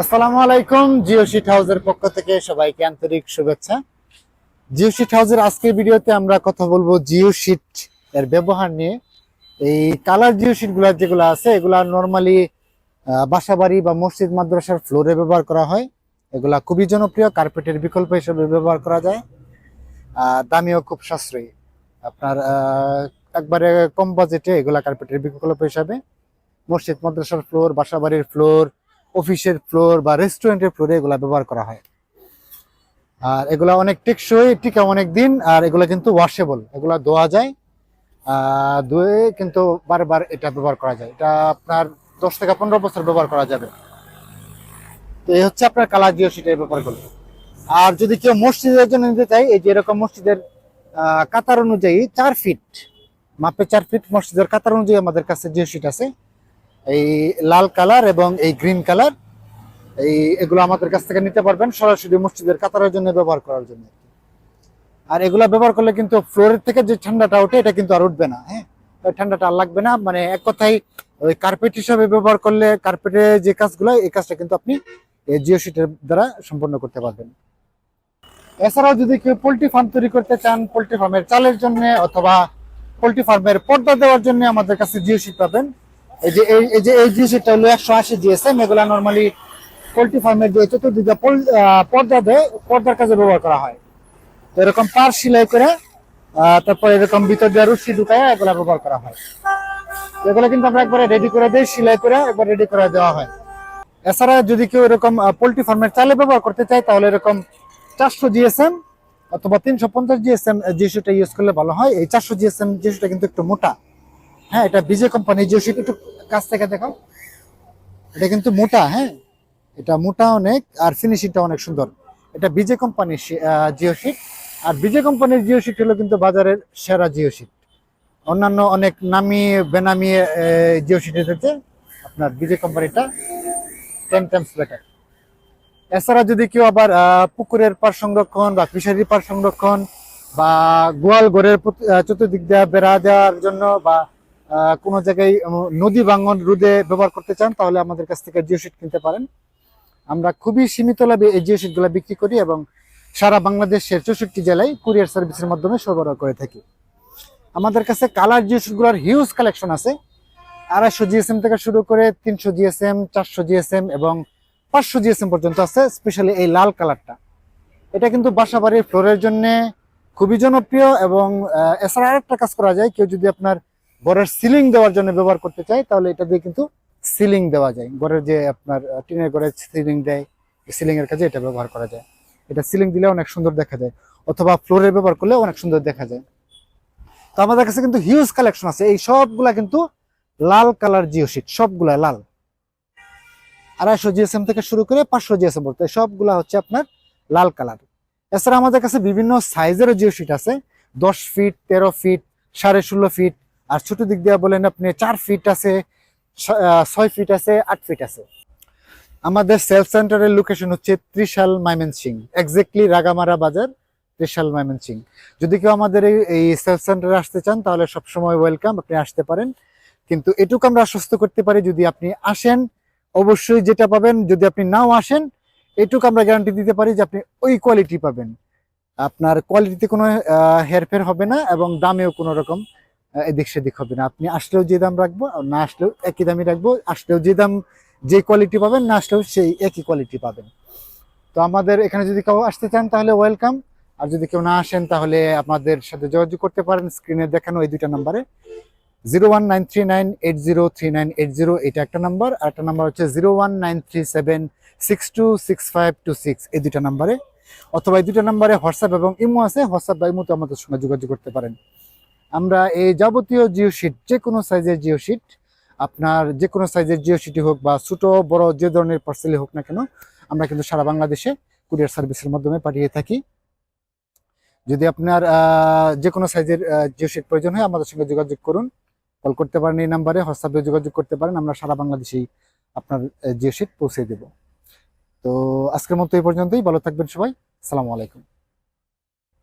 আসসালামু আলাইকুম জিও শিট হাউসের পক্ষ থেকে সবাইকে আন্তরিক শুভেচ্ছা। জিও শিট হাউসের আজকের ভিডিওতে আমরা কথা বলব জিও শিট এর ব্যবহার নিয়ে। এই কালার জিও শিটগুলা যেগুলো আছে, এগুলা নর্মালি বাসা বাড়ি বা মসজিদ, মাদ্রাসার ফ্লোরে ব্যবহার করা হয়। এগুলা খুবই জনপ্রিয় কার্পেটের বিকল্প হিসেবে ব্যবহার করা যায়। দামিও খুব সাশ্রয়ী। আপনার একবারে কম বাজেটে এগুলা কার্পেটের বিকল্প হিসাবে। মসজিদ, মাদ্রাসার ফ্লোর বাসাবাড়ির ফ্লোর অফিসের ফ্লোর বা রেস্টুরেন্টের ফ্লোরে এগুলা ব্যবহার করা হয়। আর এগুলা অনেক টেকসই টিকা অনেক দিন, আর এগুলা কিন্তু ওয়াশেবল এগুলা ধোয়া যায়। ধুয়ে কিন্তু বারবার এটা ব্যবহার করা যায়। এটা আপনার দশ থেকে পনেরো বছর ব্যবহার করা যাবে। তো এই হচ্ছে আপনার কালার জিও সিটের ব্যাপারগুলো। আর যদি কেউ মসজিদের জন্য নিতে চাই এই যে এরকম মসজিদের কাতার অনুযায়ী চার ফিট মাপে চার ফিট মসজিদের কাতার অনুযায়ী আমাদের কাছে জিও সিট আছে। এই লাল কালার এবং এই গ্রিন কালার, এই এগুলো আমাদের কাছ থেকে নিতে পারবেন সরাসরি মসজিদের কাতারের জন্য ব্যবহার করার জন্য। আর এগুলো ব্যবহার করলে কিন্তু ফ্লোরের থেকে যে ঠান্ডাটা ওঠে, এটা কিন্তু আর উঠবে না হ্যাঁ? ঠান্ডাটা আর লাগবে না। মানে এক কথায় ওই কার্পেট হিসাবে ব্যবহার করলে কার্পেটে যে কাজগুলো, এই কাজটা কিন্তু আপনি জিও শিটের দ্বারা সম্পন্ন করতে পারবেন। এছাড়াও যদি কেউ পোলট্রি ফার্ম তৈরি করতে চান, পোলট্রি ফার্মের চালের জন্য অথবা পোলট্রি ফার্মের পর্দা দেওয়ার জন্য আমাদের কাছে জিও শিট পাবেন। এই যে এই যে একশো আশি এগুলা নর্মালি পোল্ট্রি ফার্মের যে পর্দা পর্দার কাজে ব্যবহার করা হয়। এরকম করে তারপর এরকম ভিতর দিয়ে রুশি এগুলা ব্যবহার করা হয়। এগুলো কিন্তু আমরা একবারে রেডি করে দিই করে একবার রেডি করে দেওয়া হয়। এছাড়া যদি কেউ এরকম পোল্ট্রি ফার্মের চালে ব্যবহার করতে চায়, তাহলে এরকম চারশো জিএসএম অথবা তিনশো পঞ্চাশ জিএসএম জিএসটা ইউজ করলে ভালো হয়। এই চারশো জিএসএম জিএসটা কিন্তু একটু মোটা। হ্যাঁ এটা বিজে কোম্পানি জিও শিট একটু কাছ থেকে দেখাও। এটা কিন্তু মোটা হ্যাঁ? এটা মোটা অনেক আর ফিনিশিংটা অনেক সুন্দর। এটা বিজে কোম্পানির জিও শিট আর বিজে কোম্পানির জিও শিট হলো কিন্তু বাজারের সেরা জিও শিট অন্যান্য অনেক নামি, বেনামি জিও শিটের থেকে আপনার বিজে কোম্পানিটা টেন টাইমস বেটার এছাড়া যদি কেউ আবার পুকুরের পার সংরক্ষণ বা ফিশারির পার সংরক্ষণ বা গোয়াল ঘরের চতুর্দিক দিয়ে, বেড়া দেওয়ার জন্য বা কোনো জায়গায় নদী ভাঙন রোদে ব্যবহার করতে চান, তাহলে আমাদের কাছ থেকে জিও শিট কিনতে পারেন। আমরা খুবই সীমিত লাভে এই জিও শিটগুলো বিক্রি করি এবং সারা বাংলাদেশের চৌষট্টি জেলায় কুরিয়ার সার্ভিসের মাধ্যমে সরবরাহ করে থাকি। আমাদের কাছে কালার জিও শিটগুলোর হিউজ কালেকশন আছে। আড়াইশো জিএসএম থেকে শুরু করে তিনশো জিএসএম, চারশো জিএসএম এবং পাঁচশো জিএসএম পর্যন্ত আছে, স্পেশালি এই লাল কালারটা। এটা কিন্তু বাসা বাড়ির ফ্লোরের জন্য খুবই জনপ্রিয় এবং এছাড়া আরেকটা কাজ করা যায়, কেউ যদি আপনার ঘরের সিলিং দেওয়ার জন্য ব্যবহার করতে চাই, তাহলে এটা দিয়ে কিন্তু সিলিং দেওয়া যায়। ঘরের যে আপনার টিনের ঘরে সিলিং দেয় সিলিং এর কাজে এটা ব্যবহার করা যায়। এটা সিলিং দিলে অনেক সুন্দর দেখা যায়, অথবা ফ্লোরে ব্যবহার করলে অনেক সুন্দর দেখা যায়। তো আমাদের কাছে কিন্তু হিউজ কালেকশন আছে, এই সবগুলা কিন্তু লাল কালার জিও শিট সবগুলা লাল। আড়াইশো জিএসএম থেকে শুরু করে পাঁচশো জিএসএম পর্যন্ত সবগুলা হচ্ছে আপনার লাল কালার এছাড়া আমাদের কাছে বিভিন্ন সাইজেরও জিও শিট আছে, দশ ফিট তেরো ফিট সাড়ে ষোলো ফিট আর ছোট দিক দিয়ে বলেন আপনি চার ফিট আছে ছয় ফিট আছে, আট ফিট আছে। আমাদের সেলফ সেন্টারের লোকেশন হচ্ছে ত্রিশাল ময়মনসিং এক্স্যাক্টলি রাগামারা বাজার, ত্রিশাল ময়মনসিং। যদি কেউ আমাদের এই- সেলফ সেন্টারে আসতে চান, তাহলে সবসময় ওয়েলকাম আপনি আসতে পারেন। কিন্তু এটুকু আমরা আশ্বস্ত করতে পারি, যদি আপনি আসেন, অবশ্যই যেটা পাবেন, যদি আপনি নাও আসেন, এটুকু আমরা গ্যারান্টি দিতে পারি যে আপনি ওই কোয়ালিটি পাবেন। আপনার কোয়ালিটিতে কোনো হেরফের হবে না এবং দামেও কোনো রকম এদিক সেদিক হবে না। আপনি আসলেও যে দাম রাখব, না আসলেও একই দামই রাখব, আসলেও যে দাম, যে কোয়ালিটি পাবেন, না আসলেও সেই একই কোয়ালিটি পাবেন। তো আমাদের এখানে যদি কেউ আসতে চান, তাহলে ওয়েলকাম আর যদি কেউ না আসেন, তাহলে আমাদের সাথে যোগাযোগ করতে পারেন। স্ক্রিনে দেখানো এই দুইটা নাম্বারে zero one nine three nine eight zero three nine eight zero এটা একটা নাম্বার আর একটা নাম্বার হচ্ছে zero one nine three seven six two six five two six এই দুইটা নাম্বারে অথবা এই দুটো নাম্বারে হোয়াটসঅ্যাপ এবং ইমো আছে। হোয়াটসঅ্যাপ বা ইমোতে আমাদের সঙ্গে যোগাযোগ করতে পারেন। আমরা এই যাবতীয় জিও শিট যে কোনো সাইজের জিও শিট আপনার যে কোনো সাইজের জিও শিটই হোক বা ছোট, বড়, যে ধরনের পার্সেলই হোক না কেন, আমরা কিন্তু সারা বাংলাদেশে কুরিয়ার সার্ভিসের মাধ্যমে পাঠিয়ে থাকি। যদি আপনার যে কোনো সাইজের জিও শিট প্রয়োজন হয়, আমাদের সঙ্গে যোগাযোগ করুন। কল করতে পারেন এই নাম্বারে হোয়াটসঅ্যাপে যোগাযোগ করতে পারেন, আমরা সারা বাংলাদেশেই আপনার জিও শিট পৌঁছে দেব। তো আজকের মতো এই পর্যন্তই, ভালো থাকবেন সবাই। সালামু আলাইকুম।